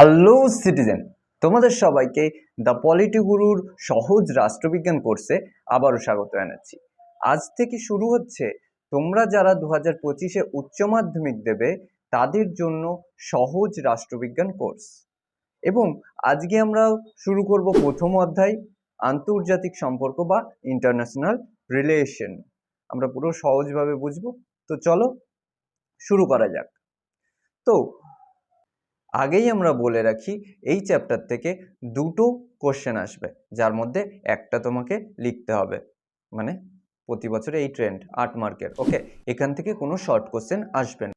Hello citizen তোমাদের সবাইকে the polity গুরুর সহজ রাষ্ট্রবিজ্ঞান কোর্সে আবারও স্বাগত জানাচ্ছি। আজ থেকে শুরু হচ্ছে, তোমরা যারা দু হাজার পঁচিশে উচ্চ মাধ্যমিক দেবে, তাদের জন্য সহজ রাষ্ট্রবিজ্ঞান কোর্স এবং আজকে আমরা শুরু করব প্রথম অধ্যায়, আন্তর্জাতিক সম্পর্ক বা ইন্টারন্যাশনাল রিলেশন আমরা পুরো সহজভাবে বুঝব। তো চলো, শুরু করা যাক। তো আগেই আমরা বলে রাখি, এই চ্যাপ্টার থেকে দুটো কোশ্চেন আসবে, যার মধ্যে একটা তোমাকে লিখতে হবে। মানে প্রতি বছরে এই ট্রেন্ড আট মার্কের ওকে এখান থেকে কোনো শর্ট কোশ্চেন আসবে না।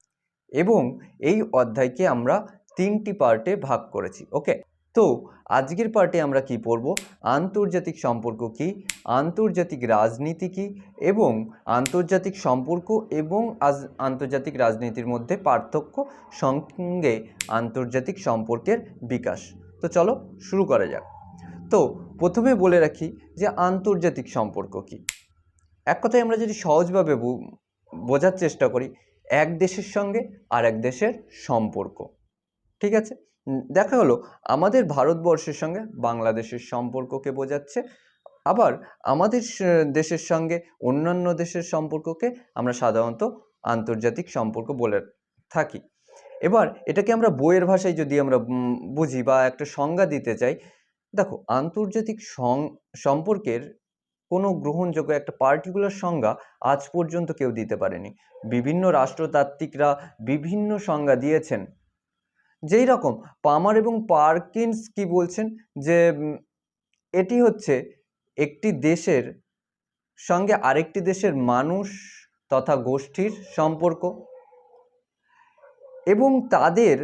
এবং এই অধ্যায়কে আমরা তিনটি পার্টে ভাগ করেছি। ওকে তো আজকের পার্টে আমরা কি পড়ব? আন্তর্জাতিক সম্পর্ক কি? আন্তর্জাতিক রাজনীতি কি? এবং আন্তর্জাতিক সম্পর্ক এবং আন্তর্জাতিক রাজনীতির মধ্যে পার্থক্য সঙ্গে আন্তর্জাতিক সম্পর্কের বিকাশ। তো চলো শুরু করা যাক। তো প্রথমে বলে রাখি যে আন্তর্জাতিক সম্পর্ক কি? এক কথায় আমরা যদি সহজভাবে বোঝার চেষ্টা করি, এক দেশের সঙ্গে আর এক দেশের সম্পর্ক। ঠিক আছে? দেখা হলো আমাদের ভারতবর্ষের সঙ্গে বাংলাদেশের সম্পর্ককে বোঝাচ্ছে, আবার আমাদের দেশের সঙ্গে অন্যান্য দেশের সম্পর্ককে আমরা সাধারণত আন্তর্জাতিক সম্পর্ক বলে থাকি। এবার এটাকে আমরা বইয়ের ভাষায় যদি আমরা বুঝি বা একটা সংজ্ঞা দিতে চাই, দেখো আন্তর্জাতিক সম্পর্কের কোনো গ্রহণযোগ্য একটা পার্টিকুলার সংজ্ঞা আজ পর্যন্ত কেউ দিতে পারেনি। বিভিন্ন রাষ্ট্রতাত্ত্বিকরা বিভিন্ন সংজ্ঞা দিয়েছেন। যেই রকম, পামার এবং পার্কিন্স কি বলছেন? যে এটি হচ্ছে একটি দেশের সঙ্গে আরেকটি দেশের মানুষ তথা গোষ্ঠীর সম্পর্ক এবং তাদের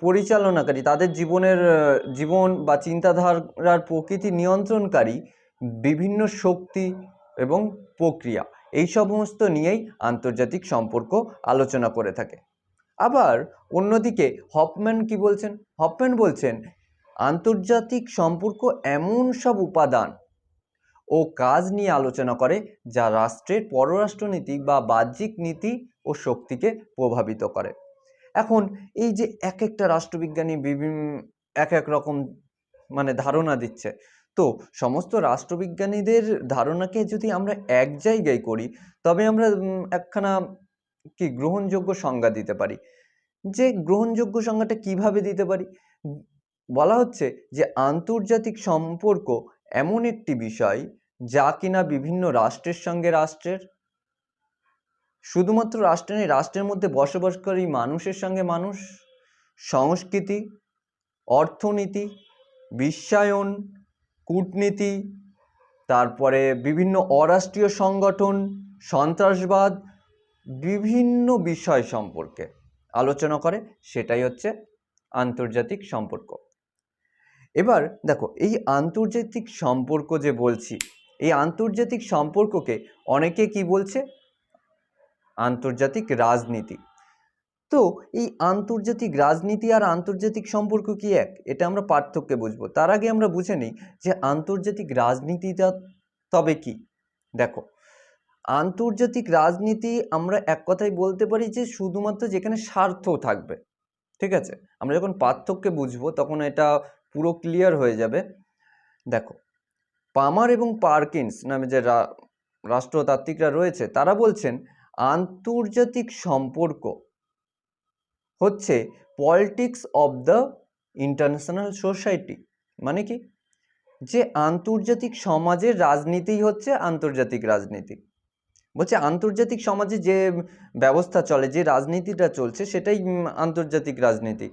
পরিচালনাকারী, তাদের জীবনের, জীবন বা চিন্তাধারার প্রকৃতি নিয়ন্ত্রণকারী বিভিন্ন শক্তি এবং প্রক্রিয়া। এই সমস্ত নিয়েই আন্তর্জাতিক সম্পর্ক আলোচনা করে থাকে। আবার অন্যদিকে হপম্যান কি বলছেন? হপম্যান বলছেন, আন্তর্জাতিক সম্পর্ক এমন সব উপাদান ও কাজ নিয়ে আলোচনা করে যা রাষ্ট্রের পররাষ্ট্রনীতি বা বাহ্যিক নীতি ও শক্তিকে প্রভাবিত করে। এখন এই যে এক একটা রাষ্ট্রবিজ্ঞানী বিভিন্ন এক এক রকম মানে ধারণা দিচ্ছে, তো সমস্ত রাষ্ট্রবিজ্ঞানীদের ধারণাকে যদি আমরা এক জায়গায় করি, তবে আমরা একখানা কি গ্রহণযোগ্য সংজ্ঞা দিতে পারি? যে গ্রহণযোগ্য সংজ্ঞাটা কীভাবে দিতে পারি? বলা হচ্ছে যে আন্তর্জাতিক সম্পর্ক এমন একটি বিষয় যা কিনা বিভিন্ন রাষ্ট্রের সঙ্গে রাষ্ট্রের, শুধুমাত্র রাষ্ট্র নেই রাষ্ট্রের মধ্যে বসবাসকারী মানুষের সঙ্গে মানুষ, সংস্কৃতি, অর্থনীতি, বিশ্বায়ন, কূটনীতি, তারপরে বিভিন্ন অরাষ্ট্রীয় সংগঠন, সন্ত্রাসবাদ বিভিন্ন বিষয় সম্পর্কে আলোচনা করে, সেটাই হচ্ছে আন্তর্জাতিক সম্পর্ক। এবার দেখো, এই আন্তর্জাতিক সম্পর্ক যে বলছি, এই আন্তর্জাতিক সম্পর্ককে অনেকে কি বলছে? আন্তর্জাতিক রাজনীতি। তো এই আন্তর্জাতিক রাজনীতি আর আন্তর্জাতিক সম্পর্ক কি এক? এটা আমরা পার্থক্যে বুঝব। তার আগে আমরা বুঝে নিই যে আন্তর্জাতিক রাজনীতিটা তবে কি? দেখো আন্তর্জাতিক রাজনীতি আমরা এক কথায় বলতে পারি যে শুধুমাত্র যেখানে স্বার্থ থাকবে। ঠিক আছে? আমরা যখন পার্থক্যে বুঝব তখন এটা পুরো ক্লিয়ার হয়ে যাবে। দেখো, পামার এবং পার্কিন্স নামে যে রাষ্ট্রতাত্ত্বিকরা রয়েছে, তারা বলছেন আন্তর্জাতিক সম্পর্ক হচ্ছে politics of the international society মানে কি? যে আন্তর্জাতিক সমাজের রাজনীতি হচ্ছে আন্তর্জাতিক রাজনীতি। বলছে আন্তর্জাতিক সমাজে যে ব্যবস্থা চলে, যে রাজনীতিটা চলছে, সেটাই আন্তর্জাতিক রাজনীতি।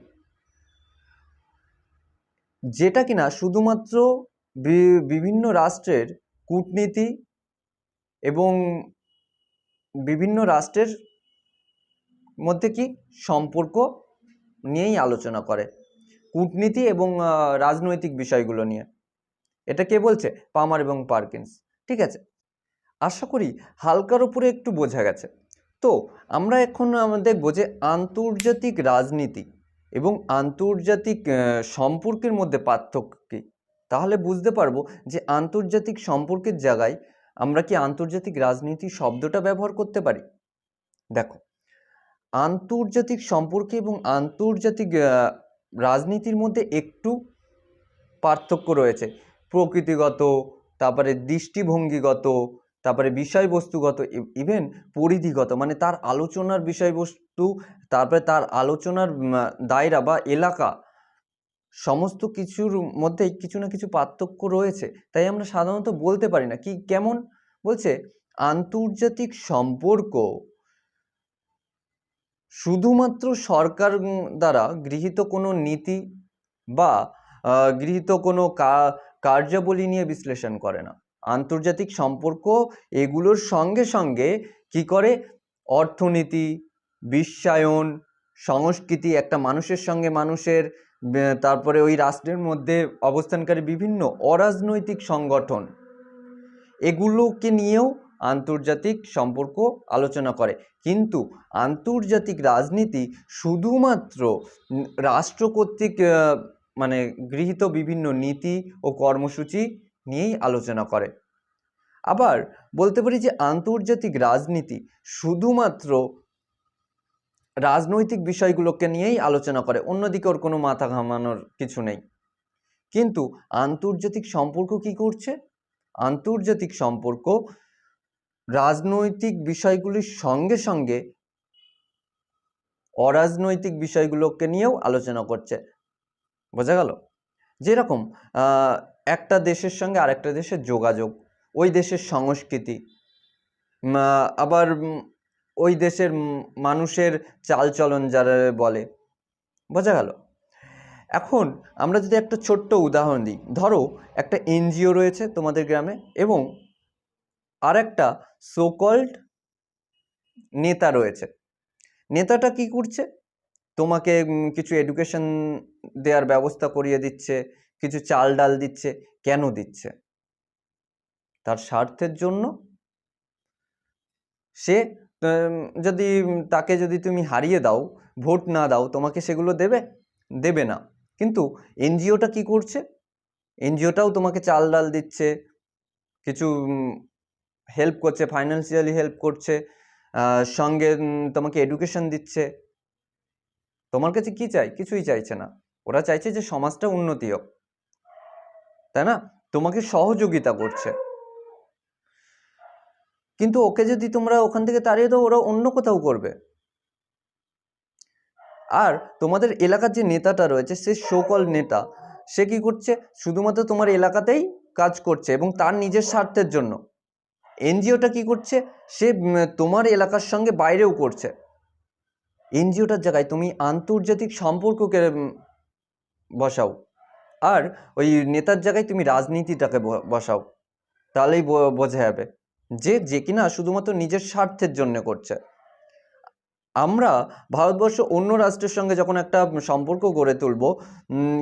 যেটা কিনা শুধুমাত্র বিভিন্ন রাষ্ট্রের কূটনীতি এবং বিভিন্ন রাষ্ট্রের মধ্যে কি সম্পর্ক নিয়েই আলোচনা করে। কূটনীতি এবং রাজনৈতিক বিষয়গুলো নিয়ে। এটা কে বলছে? পামার এবং পার্কিন্স। ঠিক আছে? আশা করি হালকার উপরে একটু বোঝা গেছে। তো, আমরা এখন দেখব যে আন্তর্জাতিক রাজনীতি এবং আন্তর্জাতিক সম্পর্কের মধ্যে পার্থক্য কী। তাহলে বুঝতে পারব যে আন্তর্জাতিক সম্পর্কের জায়গায় আমরা কি আন্তর্জাতিক রাজনীতি শব্দটা ব্যবহার করতে পারি? দেখো, আন্তর্জাতিক সম্পর্কে এবং আন্তর্জাতিক রাজনীতির মধ্যে একটু পার্থক্য রয়েছে। প্রকৃতিগত, তারপরে দৃষ্টিভঙ্গিগত তারপরে বিষয়বস্তুগত ইভেন পরিধিগত মানে তার আলোচনার বিষয়বস্তু, তারপরে তার আলোচনার দায়রা বা এলাকা, সমস্ত কিছুর মধ্যেই কিছু না কিছু পার্থক্য রয়েছে। তাই আমরা সাধারণত বলতে পারি না। কি, কেমন? বলছে, আন্তর্জাতিক সম্পর্ক শুধুমাত্র সরকার দ্বারা গৃহীত কোনো নীতি বা গৃহীত কোনো কার্যাবলী নিয়ে বিশ্লেষণ করে না। আন্তর্জাতিক সম্পর্ক এগুলোর সঙ্গে সঙ্গে কি করে? অর্থনীতি, বিশ্বায়ন, সংস্কৃতি, একটা মানুষের সঙ্গে মানুষের তারপরে ওই রাষ্ট্রের মধ্যে অবস্থানকারী বিভিন্ন অরাজনৈতিক সংগঠন, এগুলোকে নিয়েও আন্তর্জাতিক সম্পর্ক আলোচনা করে। কিন্তু আন্তর্জাতিক রাজনীতি শুধুমাত্র রাষ্ট্র কর্তৃক মানে গৃহীত বিভিন্ন নীতি ও কর্মসূচি নিয়েই আলোচনা করে। আবার বলতে পারি যে আন্তর্জাতিক রাজনীতি শুধুমাত্র রাজনৈতিক বিষয়গুলোকে নিয়েই আলোচনা করে, অন্যদিকে ওর কোনো মাথা ঘামানোর কিছু নেই। কিন্তু আন্তর্জাতিক সম্পর্ক কি করছে? আন্তর্জাতিক সম্পর্ক রাজনৈতিক বিষয়গুলির সঙ্গে সঙ্গে অরাজনৈতিক বিষয়গুলোকে নিয়েও আলোচনা করছে। বোঝা গেল? যেরকম একটা দেশের সঙ্গে আরেকটা দেশের যোগাযোগ, ওই দেশের সংস্কৃতি আবার ওই দেশের মানুষের চালচলন যারা বলে, বোঝা গেল? এখন আমরা যদি একটা ছোট্ট উদাহরণ দিই, ধরো একটা এনজিও রয়েছে তোমাদের গ্রামে এবং আর একটা সোকল্ড নেতা রয়েছে। নেতাটা কি করছে? তোমাকে কিছু এডুকেশন দেওয়ার ব্যবস্থা করিয়ে দিচ্ছে কিছু চাল ডাল দিচ্ছে, কেন দিচ্ছে? তার স্বার্থের জন্য? সে যদি তাকে যদি তুমি হারিয়ে দাও, ভোট না দাও, তোমাকে সেগুলো দেবে? দেবে না। কিন্তু এনজিওটা কি করছে? এনজিওটাও তোমাকে চাল ডাল দিচ্ছে, কিছু হেল্প করছে ফাইন্যান্সিয়ালি হেল্প করছে সঙ্গে তোমাকে এডুকেশন দিচ্ছে। তোমার কাছে কি চাই? কিছুই চাইছে না। ওরা চাইছে যে সমাজটা উন্নতি হোক। তাই না? তোমাকে সহযোগিতা করছে। কিন্তু ওকে যদি তোমরা ওখান থেকে তাড়িয়ে দাও, ওরা অন্য কোথাও করবে। আর তোমাদের এলাকার যে নেতাটা রয়েছে, সে সকল নেতা, সে কি করছে? শুধুমাত্র তোমার এলাকাতেই কাজ করছে এবং তার নিজের স্বার্থের জন্য। এনজিওটা কি করছে? সে তোমার এলাকার সঙ্গে বাইরেও করছে। এনজিওটার জায়গায় তুমি আন্তর্জাতিক সম্পর্ককে বসাও। আর ওই নেতার জায়গায় তুমি রাজনীতিটাকে বসাও। তাহলেই বোঝা যাবে যে যে কিনা শুধুমাত্র নিজের স্বার্থের জন্য করছে। আমরা ভারতবর্ষ অন্য রাষ্ট্রের সঙ্গে যখন একটা সম্পর্ক গড়ে তুলব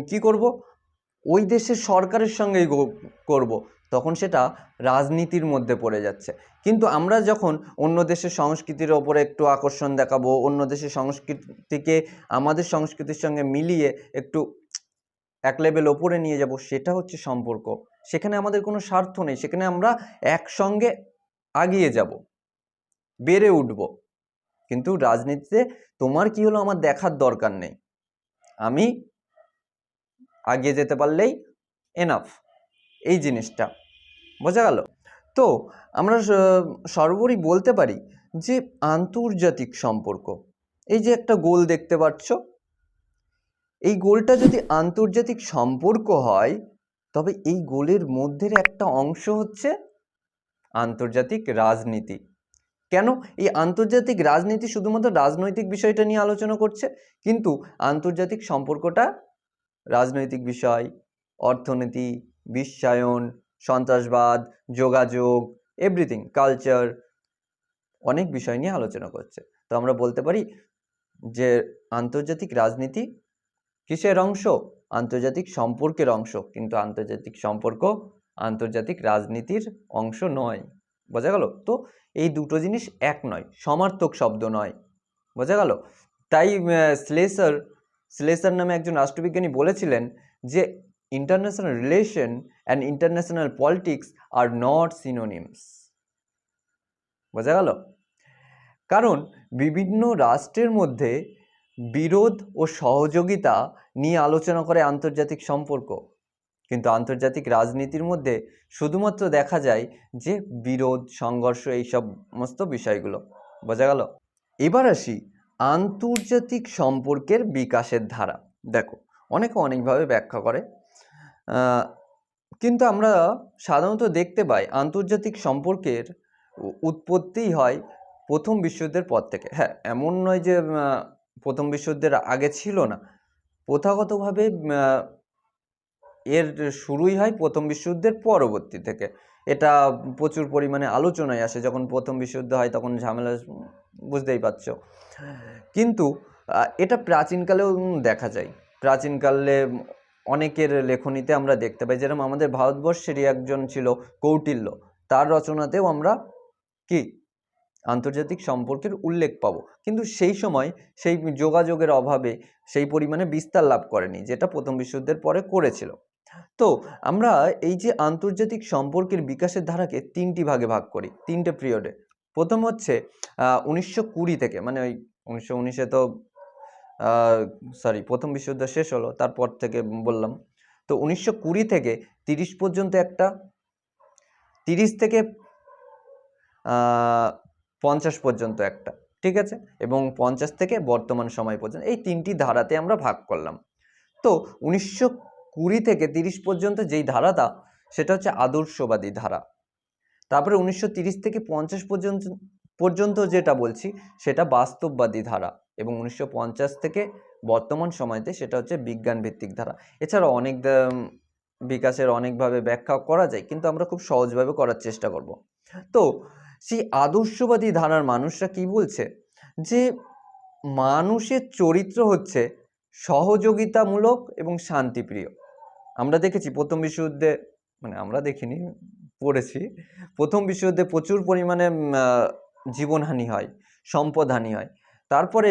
কি করব? ওই দেশের সরকারের সঙ্গেই করব। তখন সেটা রাজনীতির মধ্যে পড়ে যাচ্ছে। কিন্তু আমরা যখন অন্য দেশের সংস্কৃতির ওপরে একটু আকর্ষণ দেখাবো, অন্য দেশের সংস্কৃতিকে আমাদের সংস্কৃতির সঙ্গে মিলিয়ে একটু এক লেভেল ওপরে নিয়ে যাব, সেটা হচ্ছে সম্পর্ক। সেখানে আমাদের কোনো স্বার্থ নেই, সেখানে আমরা একসঙ্গে আগিয়ে যাব, বেড়ে উঠব। কিন্তু রাজনীতিতে তোমার কি হলো আমার দেখার দরকার নেই। আমি আগিয়ে যেতে পারলেই এনাফ এই জিনিসটা। বোঝা গেল? তো আমরা সর্বোপরি বলতে পারি যে আন্তর্জাতিক সম্পর্ক। এই যে একটা গোল দেখতে পাচ্ছ এই গোলটা যদি আন্তর্জাতিক সম্পর্ক হয়, তবে এই গোলের মধ্যের একটা অংশ হচ্ছে আন্তর্জাতিক রাজনীতি। কেন? এই আন্তর্জাতিক রাজনীতি শুধুমাত্র রাজনৈতিক বিষয়টা নিয়ে আলোচনা করছে, কিন্তু আন্তর্জাতিক সম্পর্কটা রাজনৈতিক বিষয়, অর্থনীতি, বিশ্বায়ন, সন্ত্রাসবাদ, যোগাযোগ এভরিথিং কালচার অনেক বিষয় নিয়ে আলোচনা করছে। তো আমরা বলতে পারি যে আন্তর্জাতিক রাজনীতি কিসের অংশ? আন্তর্জাতিক সম্পর্কের অংশ। কিন্তু আন্তর্জাতিক সম্পর্ক আন্তর্জাতিক রাজনীতির অংশ নয়। বোঝা গেল? তো এই দুটো জিনিস এক নয়, সমার্থক শব্দ নয়। বোঝা গেল? তাই স্লেসার স্লেসার নামে একজন রাষ্ট্রবিজ্ঞানী বলেছিলেন যে international relation and international politics are not synonyms বোঝা গেল? কারণ বিভিন্ন রাষ্ট্রের মধ্যে বিরোধ ও সহযোগিতা নিয়ে আলোচনা করে আন্তর্জাতিক সম্পর্ক। কিন্তু আন্তর্জাতিক রাজনীতির মধ্যে শুধুমাত্র দেখা যায় যে বিরোধ, সংঘর্ষ এই সমস্ত বিষয়গুলো। বোঝা গেল? এবার আসি আন্তর্জাতিক সম্পর্কের বিকাশের ধারা। দেখো, অনেকে অনেকভাবে ব্যাখ্যা করে। কিন্তু আমরা সাধারণত দেখতে পাই আন্তর্জাতিক সম্পর্কের উৎপত্তিই হয় প্রথম বিশ্বযুদ্ধের পর থেকে। হ্যাঁ এমন নয় যে প্রথম বিশ্বযুদ্ধের আগে ছিল না। প্রথাগতভাবে এর শুরুই হয় প্রথম বিশ্বযুদ্ধের পরবর্তী থেকে। এটা প্রচুর পরিমাণে আলোচনায় আসে, যখন প্রথম বিশ্বযুদ্ধ হয় তখন ঝামেলা বুঝতেই পারছ। কিন্তু এটা প্রাচীনকালেও দেখা যায়। প্রাচীনকালে অনেকের লেখনীতে আমরা দেখতে পাই, যেরকম আমাদের ভারতবর্ষেরই একজন ছিল কৌটিল্য। তার রচনাতেও আমরা কি আন্তর্জাতিক সম্পর্কের উল্লেখ পাবো। কিন্তু সেই সময় সেই যোগাযোগের অভাবে সেই পরিমাণে বিস্তার লাভ করেনি, যেটা প্রথম বিশ্বযুদ্ধের পরে করেছিল। তো আমরা এই যে আন্তর্জাতিক সম্পর্কের বিকাশের ধারাকে তিনটি ভাগে ভাগ করি, তিনটে পিরিয়ডে প্রথম হচ্ছে উনিশশো কুড়ি থেকে মানে ওই উনিশশো উনিশে তো সরি প্রথম বিশ্বযুদ্ধ শেষ হলো, তারপর থেকে বললাম। তো উনিশশো কুড়ি থেকে তিরিশ পর্যন্ত একটা, তিরিশ থেকে পঞ্চাশ পর্যন্ত একটা, ঠিক আছে? এবং পঞ্চাশ থেকে বর্তমান সময় পর্যন্ত এই তিনটি ধারাতে আমরা ভাগ করলাম। তো উনিশশো কুড়ি থেকে তিরিশ পর্যন্ত যেই ধারাটা, সেটা হচ্ছে আদর্শবাদী ধারা। তারপরে উনিশশো তিরিশ থেকে পঞ্চাশ পর্যন্ত পর্যন্ত যেটা বলছি, সেটা বাস্তববাদী ধারা এবং উনিশশো পঞ্চাশ থেকে বর্তমান সময়তে সেটা হচ্ছে বিজ্ঞান ভিত্তিক ধারা। এছাড়া অনেক বিকাশের অনেকভাবে ব্যাখ্যা করা যায়, কিন্তু আমরা খুব সহজভাবে করার চেষ্টা করব। তো সেই আদর্শবাদী ধারার মানুষরা কি বলছে? যে মানুষের চরিত্র হচ্ছে সহযোগিতামূলক এবং শান্তিপ্রিয়। আমরা দেখেছি প্রথম বিশ্বযুদ্ধে মানে আমরা দেখিনি, পড়েছি, প্রথম বিশ্বযুদ্ধে প্রচুর পরিমাণে জীবনহানি হয়, সম্পদহানি হয়। তারপরে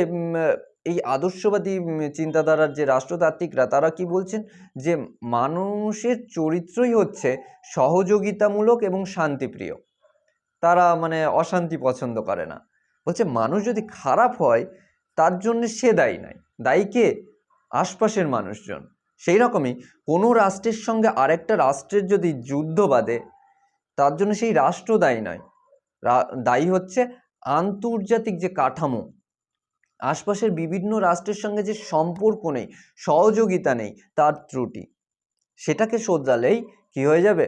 এই আদর্শবাদী চিন্তাধারার যে রাষ্ট্রতাত্ত্বিকরা, তারা কি বলছেন? যে মানুষের চরিত্রই হচ্ছে সহযোগিতামূলক এবং শান্তিপ্রিয়। তারা মানে অশান্তি পছন্দ করে না। বলছে, মানুষ যদি খারাপ হয়, তার জন্য সে দায়ী নয়। দায়ী কে? আশপাশের মানুষজন। সেই রকমই কোনো রাষ্ট্রের সঙ্গে আরেকটা রাষ্ট্রের যদি যুদ্ধ বাঁধে, তার জন্য সেই রাষ্ট্র দায়ী নয়। দায়ী হচ্ছে আন্তর্জাতিক যে কাঠামো। আশপাশের বিভিন্ন রাষ্ট্রের সঙ্গে যে সম্পর্ক নেই, সহযোগিতা নেই, তার ত্রুটি। সেটাকে শোধরালেই কি হয়ে যাবে?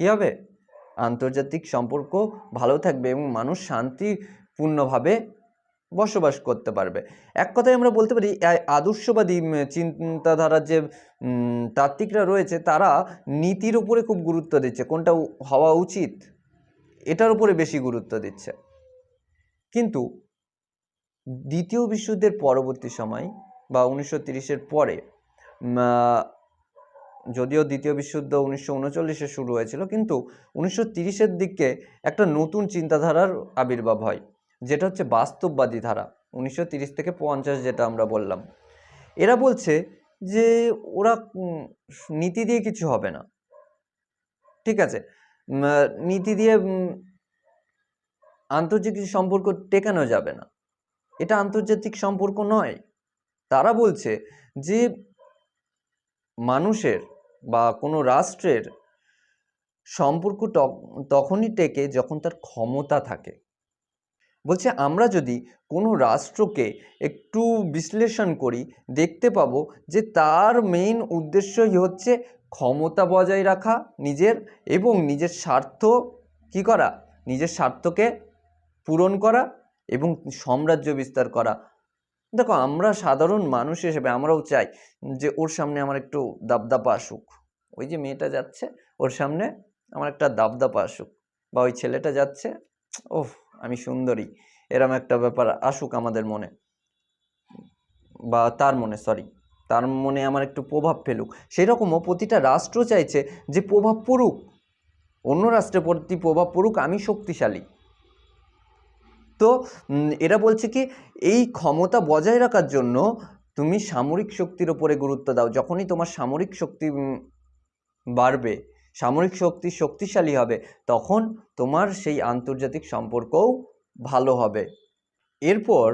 কি হবে? আন্তর্জাতিক সম্পর্ক ভালো থাকবে এবং মানুষ শান্তিপূর্ণভাবে বসবাস করতে পারবে। এক কথায় আমরা বলতে পারি আদর্শবাদী চিন্তাধারার যে তাত্ত্বিকরা রয়েছে, তারা নীতির উপরে খুব গুরুত্ব দিচ্ছে। কোনটা হওয়া উচিত? এটার উপরে বেশি গুরুত্ব দিচ্ছে। কিন্তু দ্বিতীয় বিশ্বযুদ্ধের পরবর্তী সময় বা উনিশশো তিরিশের পরে যদিও দ্বিতীয় বিশ্বযুদ্ধ উনিশশো উনচল্লিশে শুরু হয়েছিল, কিন্তু উনিশশো তিরিশের দিকে একটা নতুন চিন্তাধারার আবির্ভাব হয়, যেটা হচ্ছে বাস্তববাদী ধারা, উনিশশো তিরিশ থেকে পঞ্চাশ যেটা আমরা বললাম। এরা বলছে যে ওরা নীতি দিয়ে কিছু হবে না। ঠিক আছে? নীতি দিয়ে আন্তর্জাতিক সম্পর্ক টেকানো যাবে না। এটা আন্তর্জাতিক সম্পর্ক নয়। তারা বলছে যে মানুষের বা কোনো রাষ্ট্রের সম্পর্ক তখনই টেকে যখন তার ক্ষমতা থাকে। বলছে, আমরা যদি কোনো রাষ্ট্রকে একটু বিশ্লেষণ করি, দেখতে পাবো যে তার মেইন উদ্দেশ্যই হচ্ছে ক্ষমতা বজায় রাখা নিজের এবং নিজের স্বার্থ কি করা? নিজের স্বার্থকে পূরণ করা এবং সাম্রাজ্য বিস্তার করা। দেখো, আমরা সাধারণ মানুষ হিসেবে আমরাও চাই যে ওর সামনে আমার একটু দাবদাপা আসুক। ওই যে মেয়েটা যাচ্ছে, ওর সামনে আমার একটা দাবদাপা আসুক বা ওই ছেলেটা যাচ্ছে ওহ আমি সুন্দরী, এরম একটা ব্যাপার আসুক আমাদের মনে। বা তার মনে সরি তার মনে আমার একটু প্রভাব ফেলুক। সেরকমও প্রতিটা রাষ্ট্র চাইছে যে প্রভাব পড়ুক। অন্য রাষ্ট্রের প্রতি প্রভাব পড়ুক, আমি শক্তিশালী। তো এরা বলছে কি, এই ক্ষমতা বজায় রাখার জন্য তুমি সামরিক শক্তির ওপরে গুরুত্ব দাও। যখনই তোমার সামরিক শক্তি বাড়বে, সামরিক শক্তি শক্তিশালী হবে, তখন তোমার সেই আন্তর্জাতিক সম্পর্কও ভালো হবে। এরপর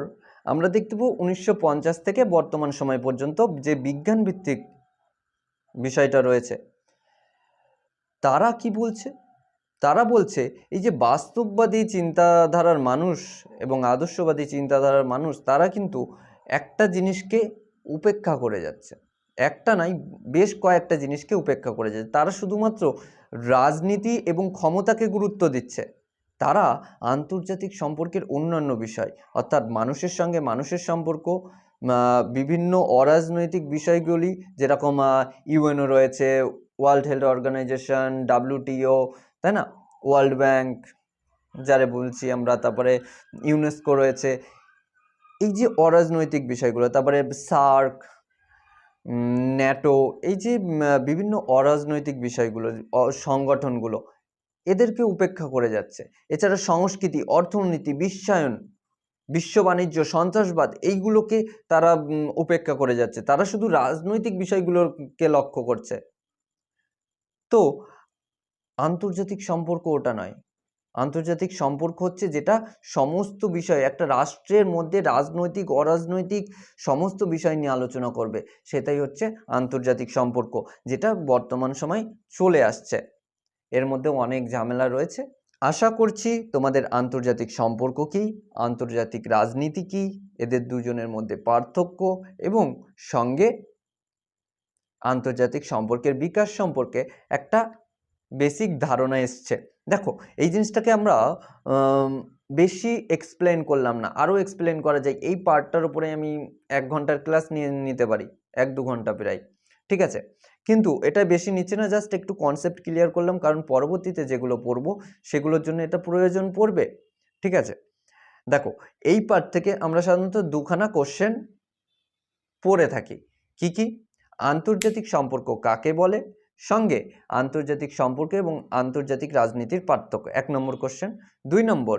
আমরা দেখতে পাবো উনিশশো পঞ্চাশ থেকে বর্তমান সময় পর্যন্ত যে বিজ্ঞান ভিত্তিক বিষয়টা রয়েছে, তারা কি বলছে? তারা বলছে, এই যে বাস্তববাদী চিন্তাধারার মানুষ এবং আদর্শবাদী চিন্তাধারার মানুষ, তারা কিন্তু একটা জিনিসকে উপেক্ষা করে যাচ্ছে। একটা নাই, বেশ কয়েকটা জিনিসকে উপেক্ষা করে যাচ্ছে। তারা শুধুমাত্র রাজনীতি এবং ক্ষমতাকে গুরুত্ব দিচ্ছে। তারা আন্তর্জাতিক সম্পর্কের অন্যান্য বিষয়, অর্থাৎ মানুষের সঙ্গে মানুষের সম্পর্ক বিভিন্ন অরাজনৈতিক বিষয়গুলি, যেরকম ইউএনও রয়েছে ওয়ার্ল্ড হেলথ অর্গানাইজেশন ডাব্লিউটিও তাই না? ওয়ার্ল্ড ব্যাংক যারে বলছি আমরা, তারপরে ইউনেস্কো রয়েছে। এই যে অরাজনৈতিক বিষয়গুলো, তারপরে সার্ক ন্যাটো এই যে বিভিন্ন অরাজনৈতিক বিষয়গুলো সংগঠনগুলো, এদেরকে উপেক্ষা করে যাচ্ছে। এছাড়া সংস্কৃতি, অর্থনীতি, বিশ্বায়ন, বিশ্ব বাণিজ্য, সন্ত্রাসবাদ, এইগুলোকে তারা উপেক্ষা করে যাচ্ছে। তারা শুধু রাজনৈতিক বিষয়গুলোকে লক্ষ্য করছে। তো আন্তর্জাতিক সম্পর্ক ওটা নয়। আন্তর্জাতিক সম্পর্ক হচ্ছে যেটা সমস্ত বিষয়, একটা রাষ্ট্রের মধ্যে রাজনৈতিক, অরাজনৈতিক সমস্ত বিষয় নিয়ে আলোচনা করবে। সেটাই হচ্ছে আন্তর্জাতিক সম্পর্ক, যেটা বর্তমান সময় চলে আসছে। এর মধ্যে অনেক ঝামেলা রয়েছে। আশা করছি তোমাদের আন্তর্জাতিক সম্পর্ক কি, আন্তর্জাতিক রাজনীতি কি, এদের দুজনের মধ্যে পার্থক্য এবং সঙ্গে আন্তর্জাতিক সম্পর্কের বিকাশ সম্পর্কে একটা বেসিক ধারণা এসছে। দেখো, এই জিনিসটাকে আমরা বেশি এক্সপ্লেন করলাম না। আরও এক্সপ্লেন করা যায়। এই পার্টটার উপরে আমি এক ঘণ্টার ক্লাস নিয়ে নিতে পারি। এক দু ঘণ্টা প্রায়। ঠিক আছে? কিন্তু এটা বেশি নিচ্ছে না জাস্ট একটু কনসেপ্ট ক্লিয়ার করলাম। কারণ পরবর্তীতে যেগুলো পড়ব, সেগুলোর জন্য এটা প্রয়োজন পড়বে। ঠিক আছে? দেখো, এই পার্ট থেকে আমরা সাধারণত দুখানা কোশ্চেন পড়ে থাকি। কি কি? আন্তর্জাতিক সম্পর্ক কাকে বলে? সঙ্গে আন্তর্জাতিক সম্পর্ক এবং আন্তর্জাতিক রাজনীতির পার্থক্য। এক নম্বর কোশ্চেন দুই নম্বর,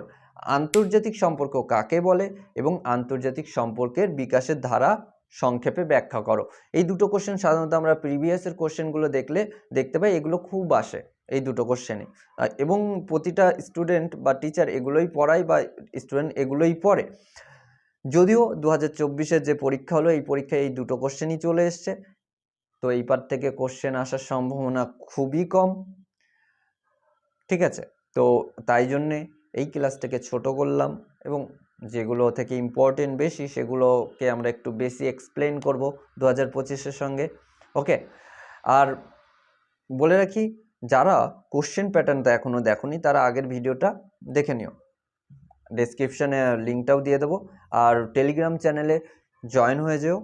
আন্তর্জাতিক সম্পর্ক কাকে বলে এবং আন্তর্জাতিক সম্পর্কের বিকাশের ধারা সংক্ষেপে ব্যাখ্যা করো। এই দুটো কোশ্চেন সাধারণত আমরা প্রিভিয়াসের কোশ্চেনগুলো দেখলে দেখতে পাই, এগুলো খুব আসে এই দুটো কোশ্চেনে এবং প্রতিটা স্টুডেন্ট বা টিচার এগুলোই পড়ায় বা স্টুডেন্ট এগুলোই পড়ে। যদিও দু হাজার যে পরীক্ষা হলো, এই পরীক্ষায় এই দুটো কোশ্চেনই চলে এসছে। তো এই পার থেকে কোশ্চেন আসার সম্ভাবনা খুবই কম। ঠিক আছে? তো তাই জন্যে এই ক্লাসটাকে ছোট করলাম এবং যেগুলো থেকে ইম্পর্টেন্ট বেশি সেগুলোকে আমরা একটু বেশি এক্সপ্লেন করব দু হাজার পঁচিশের সঙ্গে। ওকে আর বলে রাখি, যারা কোশ্চেন প্যাটার্নটা এখনও দেখোনি, তারা আগের ভিডিওটা দেখে নিও। ডেসক্রিপশানে লিঙ্কটাও দিয়ে দেবো। আর টেলিগ্রাম চ্যানেলে জয়েন হয়ে যেও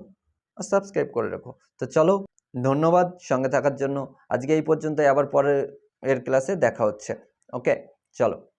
আর সাবস্ক্রাইব করে রাখো। তো চলো ধন্যবাদ সঙ্গে থাকার জন্য। আজকে এই পর্যন্তই। আবার পরের, এর ক্লাসে দেখা হচ্ছে। ওকে চলো।